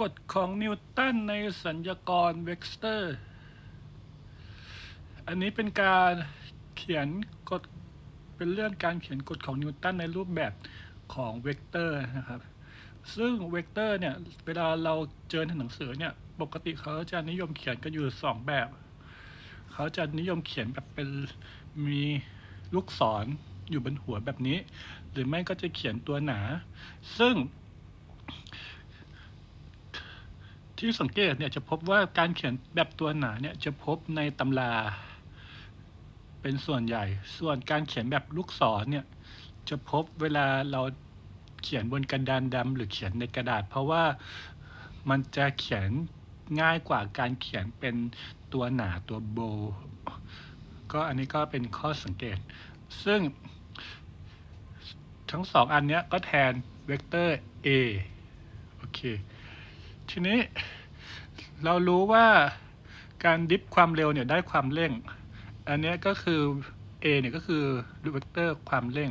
กฎของนิวตันในสัญญากรเวกเตอร์ อันนี้เป็นการเขียนกฎเป็นเรื่องการเขียนกฎของนิวตันในรูปแบบของเวกเตอร์นะครับ ซึ่งเวกเตอร์เนี่ย เวลาเราเจอในหนังสือเนี่ย ปกติเขาจะนิยมเขียนกันอยู่สองแบบ เขาจะนิยมเขียนแบบเป็นมีลูกศรอยู่บนหัวแบบนี้ หรือไม่ก็จะเขียนตัวหนา ซึ่ง ที่สังเกตเนี่ยจะพบว่าการเขียนแบบตัวหนาเนี่ยจะพบในตำรา เป็นส่วนใหญ่ ส่วนการเขียนแบบลูกศรเนี่ยจะพบเวลาเราเขียนบนกระดานดำหรือเขียนในกระดาษ เพราะว่ามันจะเขียนง่ายกว่าการเขียนเป็นตัวหนาตัวโบ ก็อันนี้ก็เป็นข้อสังเกต ซึ่ง ทั้งสองอันเนี้ยก็แทนเวกเตอร์ a โอเค ทีนี้เรารู้ว่าการดิฟความเร็วเนี่ยได้ความเร่ง อันนี้ก็คือ a เนี่ยก็คือเวกเตอร์ความเร่ง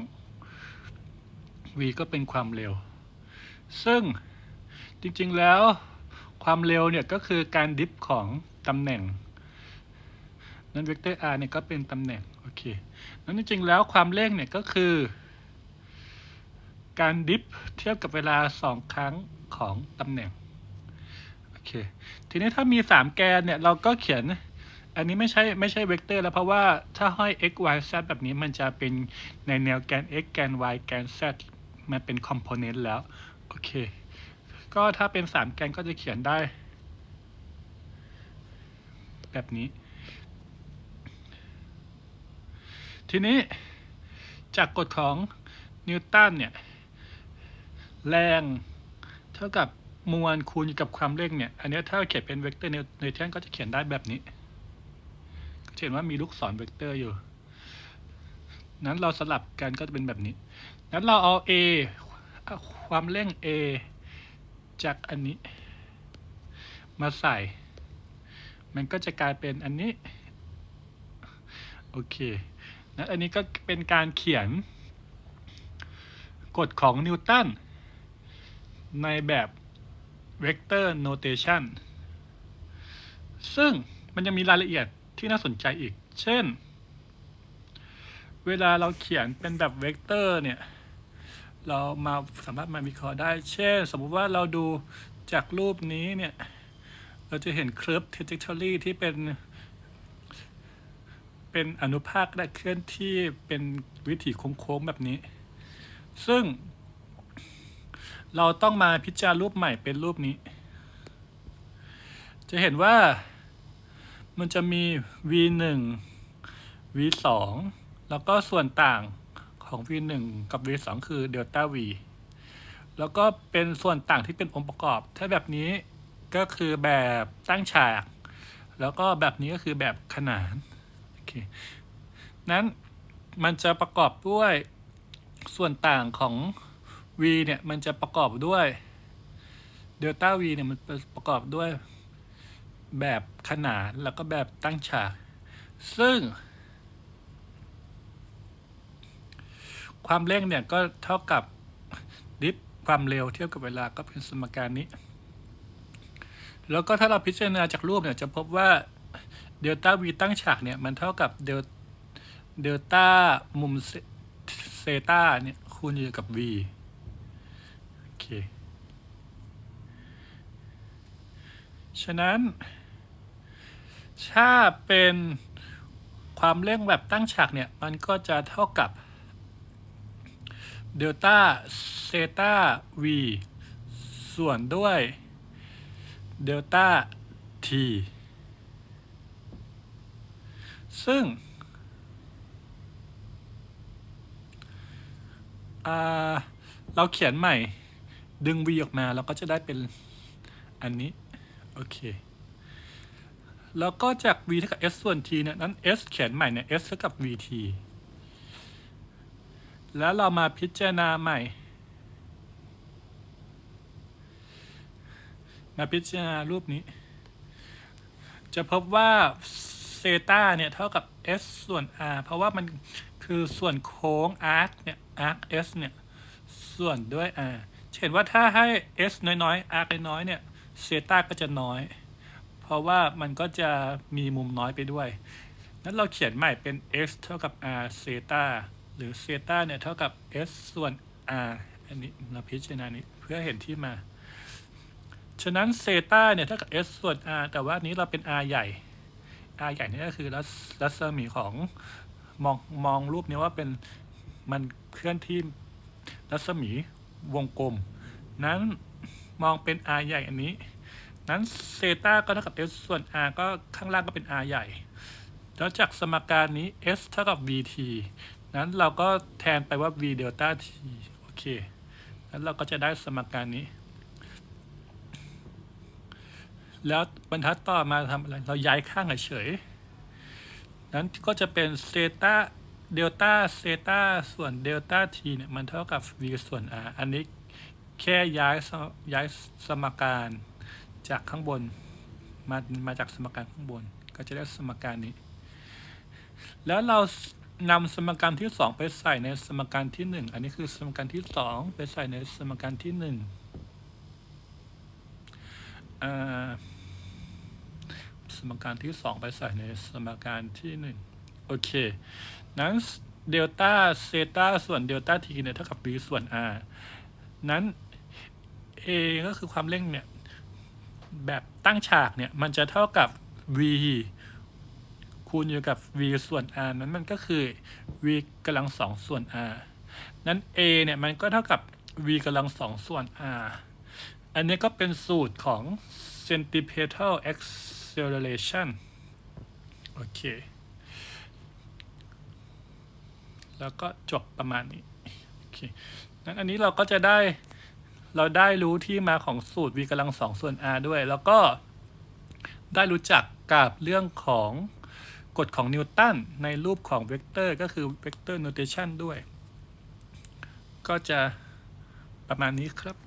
v ก็เป็นความเร็ว ซึ่งจริงๆแล้วความเร็วเนี่ยก็คือการดิฟของตำแหน่ง นั้นเวกเตอร์ r เนี่ยก็เป็นตำแหน่ง โอเค นั้นจริงๆแล้วความเร่งเนี่ยก็คือ การดิฟเทียบกับเวลาสองครั้งของตำแหน่ง เค ทีนี้ถ้ามีสามแกนเนี่ยเราก็เขียน อันนี้ไม่ใช่ไม่ใช่เวกเตอร์แล้วเพราะว่าถ้าห้อย x y z แบบนี้มันจะเป็นในแนวแกน x แกน y แกน z มันเป็นคอมโพเนนต์แล้ว โอเค ก็ถ้าเป็นสามแกนก็จะเขียนได้ แบบนี้ ทีนี้จากกฎของนิวตันเนี่ย แรงเท่ากับ มวลคูณกับความเร่งเนี่ย อันนี้ถ้าเขียนเป็นเวกเตอร์ในิวตันก็จะเขียนได้แบบนี้เห็นว่ามีลูกศรเวกเตอร์อยู่ นั้นเราสลับกันก็จะเป็นแบบนี้ นั้นเราเอา a ความเร่ง a จากอันนี้ มาใส่ มันก็จะกลายเป็นอันนี้ โอเคนะอันนี้ก็เป็นการเขียนกฎของนิวตันในแบบ vector notation ซึ่งมันยังมีรายละเอียดที่น่าสนใจอีก เช่น เวลาเราเขียนเป็นแบบเวกเตอร์เนี่ย เรามาสามารถมาวิเคราะห์ได้ เช่น สมมุติว่าเราดูจากรูปนี้เนี่ย เราจะเห็น curve trajectory ที่เป็น เป็นอนุภาคและเคลื่อนที่เป็นวิถีโค้งๆแบบนี้ ซึ่ง เราต้องมาพิจารณารูปใหม่เป็นรูปนี้ จะเห็นว่ามันจะมี v 1 v 2แล้วก็ส่วนต่างของ v 1กับ v 2คือ delta v แล้วก็เป็นส่วนต่างที่เป็นองค์ประกอบ ถ้าแบบนี้ก็คือแบบตั้งฉาก แล้วก็แบบนี้ก็คือแบบขนานโอเคนั้นมันจะประกอบด้วยส่วนต่างของ v เนี่ยมันจะประกอบด้วยเดลต้า v เนี่ยมันประกอบด้วยแบบขนานแล้วก็แบบตั้งฉาก ซึ่ง ความเร่งเนี่ยก็เท่ากับดิฟความเร็วเทียบกับเวลาก็เป็นสมการนี้ แล้วก็ถ้าเราพิจารณาจากรูปเนี่ยจะพบว่าเดลต้า v ตั้งฉากเนี่ยมันเท่ากับเดลเดลต้ามุมเซตาเนี่ยคูณอยู่กับ v เค ฉะนั้น ถ้าเป็นความเร่งแบบตั้งฉากเนี่ย มันก็จะเท่ากับเดลต้าเซตา v ส่วนด้วยเดลต้า t ซึ่งเราเขียนใหม่ ดึง v ออกมาเราก็จะได้เป็นอันนี้ โอเค แล้วก็จาก v เท่ากับ s ส่วน t เนี่ยนั้น s เขียนใหม่เนี่ย s เท่ากับ vt แล้วเรามาพิจารณาใหม่ มาพิจารณารูปนี้ จะพบว่าเซตาเนี่ย เท่ากับ s ส่วน r เพราะว่ามันคือส่วนโค้ง arc เนี่ย arc s เนี่ย ส่วนด้วย r เห็นว่าถ้าให้ s น้อยๆ arc น้อยๆเนี่ยเซตาก็จะน้อย เพราะว่ามันก็จะมีมุมน้อยไปด้วย นั้นเราเขียนใหม่เป็น x เท่ากับ r เซตาหรือเซตาเนี่ยเท่ากับ s ส่วน r อันนี้เราพิจารณานี้เพื่อเห็นที่มา ฉะนั้นเซตาเนี่ยเท่ากับ s ส่วน r แต่ว่านนี้เราเป็น r ใหญ่ r ใหญ่นี่ก็คือรัศรัศมีของมองมองรูปนี้ว่าเป็นมันเคลื่อนที่รัศมี วงกลม นั้นมองเป็น r ใหญ่อันนี้ นั้นเซตาก็เท่ากับ s ส่วน r ก็ข้างล่างก็เป็น r ใหญ่ แล้วจากสมการนี้ s เท่ากับ vt นั้นเราก็แทนไปว่า v เดลต้า t โอเค นั้นเราก็จะได้สมการนี้ แล้วบรรทัดต่อมาทำอะไร เราย้ายข้างเฉย นั้นก็จะเป็นเซตา เดลต้าเซตาส่วนเดลต้า t เนี่ยมันเท่ากับ v ส่วน r อันนี้แค่ย้ายย้ายสมการจากข้างบนมามาจากสมการข้างบน ก็จะได้สมการนี้ แล้วเรานำสมการที่สองไปใส่ในสมการที่หนึ่งอันนี้คือสมการที่สองไปใส่ในสมการที่หนึ่งสมการที่สองไปใส่ในสมการที่หนึ่ง โอเค นั้นเดลต้าเซต้าส่วนเดลต้าทีเนี่ยเท่ากับ b ส่วน r นั้น a ก็คือความเร่งเนี่ย แบบตั้งฉากเนี่ย มันจะเท่ากับ v คูณอยู่กับ v ส่วน r นั้นมันก็คือ v กำลังสองส่วน r นั้น a เนี่ย มันก็เท่ากับ v กำลังสองส่วน r อันนี้ก็เป็นสูตรของ centripetal acceleration โอเค แล้วก็จบประมาณนี้โอเคนั้นอันนี้เราก็จะได้เราได้รู้ที่มาของสูตร v กำลังสองส่วน r ด้วย แล้วก็ได้รู้จักกับเรื่องของกฎของนิวตันในรูปของเวกเตอร์ก็คือเวกเตอร์โนเทชันด้วย ก็จะประมาณนี้ครับ